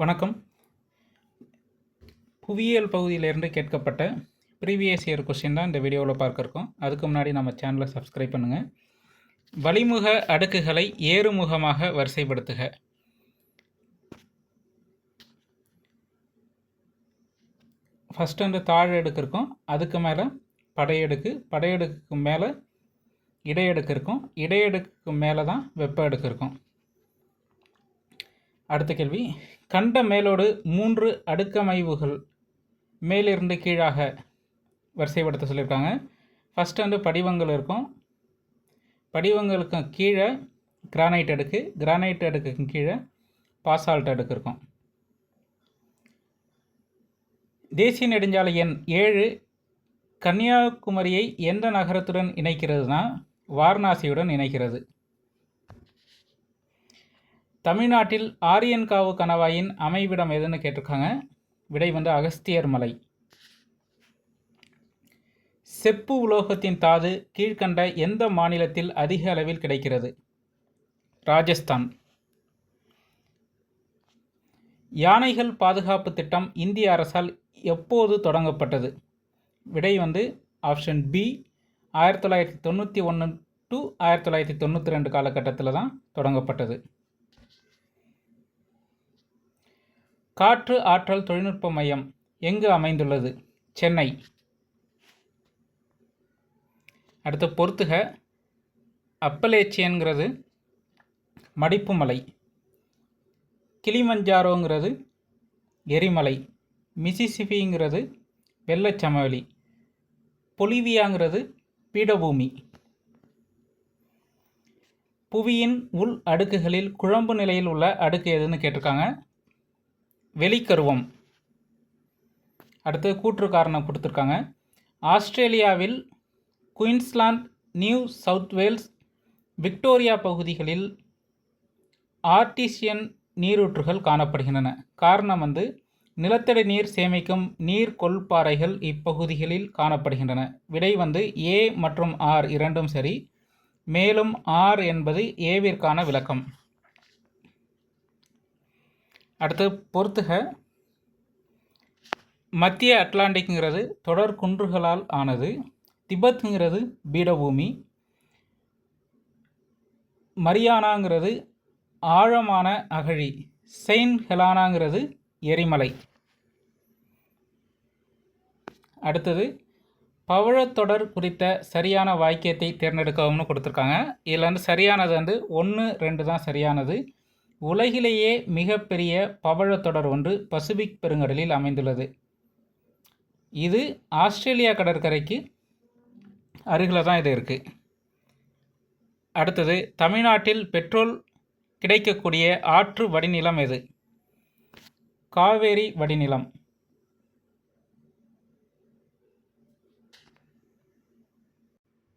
வணக்கம். புவியியல் பகுதியிலிருந்து கேட்கப்பட்ட ப்ரீவியஸ் இயர் கொஸ்டின் தான் இந்த வீடியோவில் பார்க்க இருக்கோம் அதுக்கு முன்னாடி நம்ம சேனலை சப்ஸ்கிரைப் பண்ணுங்கள் வளிமுக அடுக்குகளை ஏறுமுகமாக வரிசைப்படுத்துக. ஃபஸ்ட்டு வந்து தாழ் அடுக்கு இருக்கும். அதுக்கு மேலே படையடுக்கு படையடுக்கு மேலே இடையடுக்கு இருக்கும் இடையடுக்கு மேலே தான் வெப்ப அடுக்கு இருக்கும் அடுத்த கேள்வி. கண்ட மேலோடு மூன்று அடுக்கமைவுகள் மேலிருந்து கீழாக வரிசைப்படுத்த சொல்லியிருக்காங்க. ஃபஸ்ட்டு வந்து படிவங்கள் இருக்கும். படிவங்களுக்கு கீழே கிரானைட் அடுக்கு கிரானைட் அடுக்குக்கு கீழே பாசால்ட் அடுக்கு இருக்கும். தேசிய நெடுஞ்சாலை எண் ஏழு கன்னியாகுமரியை எந்த நகரத்துடன் இணைக்கிறதுனா வாரணாசியுடன் இணைகிறது. தமிழ்நாட்டில் ஆரியன்காவு கணவாயின் அமைவிடம் எதுன்னு கேட்டிருக்காங்க? விடை வந்து அகஸ்தியர் மலை. செப்பு உலோகத்தின் தாது கீழ்கண்ட எந்த மாநிலத்தில் அதிக அளவில் கிடைக்கிறது? ராஜஸ்தான். யானைகள் பாதுகாப்பு திட்டம் இந்திய அரசால் எப்போது தொடங்கப்பட்டது? விடை வந்து ஆப்ஷன் பி ஆயிரத்தி தொள்ளாயிரத்தி தொண்ணூற்றி ஒன்று டு ஆயிரத்தி தொள்ளாயிரத்தி தொண்ணூற்றி ரெண்டு காலகட்டத்தில் தான் தொடங்கப்பட்டது. காற்று ஆற்றல் தொழில்நுட்ப மையம் எங்கு அமைந்துள்ளது? சென்னை. அடுத்து பொறுத்துக. அப்பலேச்சியன்கிறது மடிப்பு மலை கிளிமஞ்சாரோங்கிறது எரிமலை. மிசிசிபிங்கிறது வெள்ளச்சமவெளி. பொலிவியாங்கிறது பீடபூமி. புவியின் உள் அடுக்குகளில் குழம்பு நிலையில் உள்ள அடுக்கு எதுன்னு கேட்டிருக்காங்க? வெளிக்கருவம். அடுத்து கூற்று காரணம் கொடுத்துருக்காங்க. ஆஸ்திரேலியாவில் Queensland New South Wales Victoria பகுதிகளில் ஆர்டிசியன் நீரூற்றுகள் காணப்படுகின்றன. காரணம் வந்து நிலத்தடி நீர் சேமிக்கும் நீர் கொள்பாறைகள் இப்பகுதிகளில் காணப்படுகின்றன. விடை வந்து ஏ மற்றும் ஆர் இரண்டும் சரி. மேலும் ஆர் என்பது ஏவிற்கான விளக்கம். அடுத்து பொறுத்துக. மத்திய அட்லாண்டிக்ங்கிறது தொடர் குன்றுகளால் ஆனது. திபெத்துங்கிறது பீடபூமி. மரியானாங்கிறது ஆழமான அகழி. செயின் ஹெலானாங்கிறது எரிமலை. அடுத்தது பவழத்தொடர் குறித்த சரியான வாக்கியத்தை தேர்ந்தெடுக்கவும்னு கொடுத்துருக்காங்க. இதில் வந்து சரியானது வந்து ஒன்று ரெண்டு தான் சரியானது. உலகிலேயே மிகப்பெரிய பவழத்தொடர் ஒன்று பசிபிக் பெருங்கடலில் அமைந்துள்ளது. இது ஆஸ்திரேலியா கடற்கரைக்கு அருகில் தான் இது இருக்குது அடுத்தது தமிழ்நாட்டில் பெட்ரோல் கிடைக்கக்கூடிய ஆற்று வடிநிலம் எது? காவேரி வடிநிலம்.